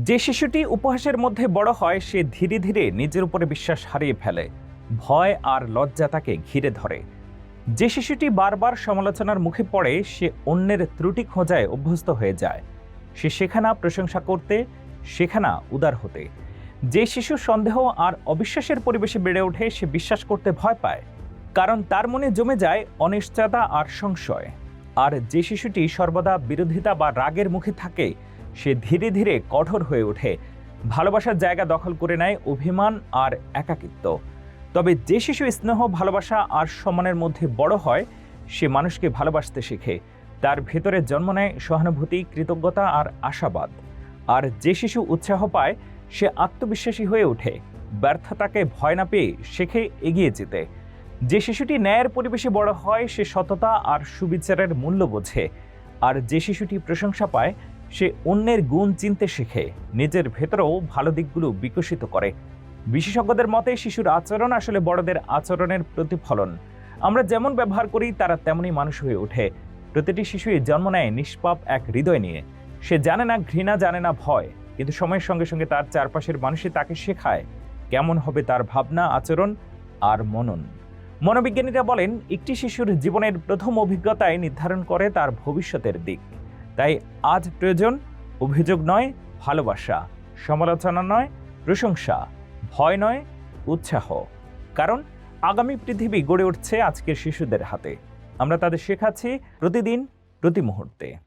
যে শিশুটি উপহাসের মধ্যে বড় হয়, সে ধীরে ধীরে নিজের উপরে বিশ্বাস হারিয়ে ফেলে। ভয় আর লজ্জা তাকে ঘিরে ধরে। যে শিশুটি বারবার সমালোচনার মুখে পড়ে, সে অন্যের ত্রুটি খোঁজায় অভ্যস্ত হয়ে যায়। সে শেখানা প্রশংসা করতে শেখানা উদার হতে। যে শিশু সন্দেহ আর অবিশ্বাসের পরিবেশে বেড়ে ওঠে, সে বিশ্বাস করতে ভয় পায়। কারণ তার মনে জমে যায় অনিশ্চয়তা আর সংশয়। আর যে শিশুটি সর্বদা বিরোধিতা বা রাগের মুখে থাকে সে ধীরে ধীরে কঠোর হয়ে ওঠে। ভালোবাসার জায়গা দখল করে নেয় অভিমান আর একাকিত্ব। তবে যে শিশু স্নেহ, ভালোবাসা আর সম্মানের মধ্যে বড় হয়, সে মানুষকে ভালোবাসতে শেখে। তার ভেতরে জন্ম নেয় সহানুভূতি, কৃতজ্ঞতা আর আশাবাদ। আর যে শিশু উৎসাহ পায়, সে আত্মবিশ্বাসী হয়ে ওঠে। ব্যর্থতাকে ভয় না পেয়ে শেখে এগিয়ে যেতে। যে শিশুটি ন্যায়ের পরিবেশে বড় হয়, সে সততা আর সুবিচারের মূল্য বোঝে। আর যে শিশুটি প্রশংসা পায় সে অন্যের গুণ চিনতে শেখে, নিজের ভেতরেও ভালো দিকগুলো বিকশিত করে। বিশেষজ্ঞদের মতে শিশুর আচরণ আসলে বড়দের আচরণের প্রতিফলন। আমরা যেমন ব্যবহার করি, তারা তেমনই মানুষ হয়ে ওঠে। প্রতিটি শিশুই জন্ম নেয় নিষ্পাপ এক হৃদয় নিয়ে। সে জানে না, ঘৃণা জানে না, ভয়। কিন্তু সময়ের সঙ্গে সঙ্গে তার চারপাশের মানুষই তাকে শেখায় কেমন হবে তার ভাবনা, আচরণ আর মনন। মনোবিজ্ঞানীরা বলেন, একটি শিশুর জীবনের প্রথম অভিজ্ঞতায় নির্ধারণ করে তার ভবিষ্যতের দিক। তাই আজ প্রয়োজন অভিযোগ নয়, ভালোবাসা। সমালোচনা নয়, প্রশংসা। ভয় নয়, উৎসাহ। কারণ আগামী পৃথিবী গড়ে উঠছে আজকের শিশুদের হাতে। আমরা তাদের শেখাচ্ছি প্রতিদিন প্রতি মুহূর্তে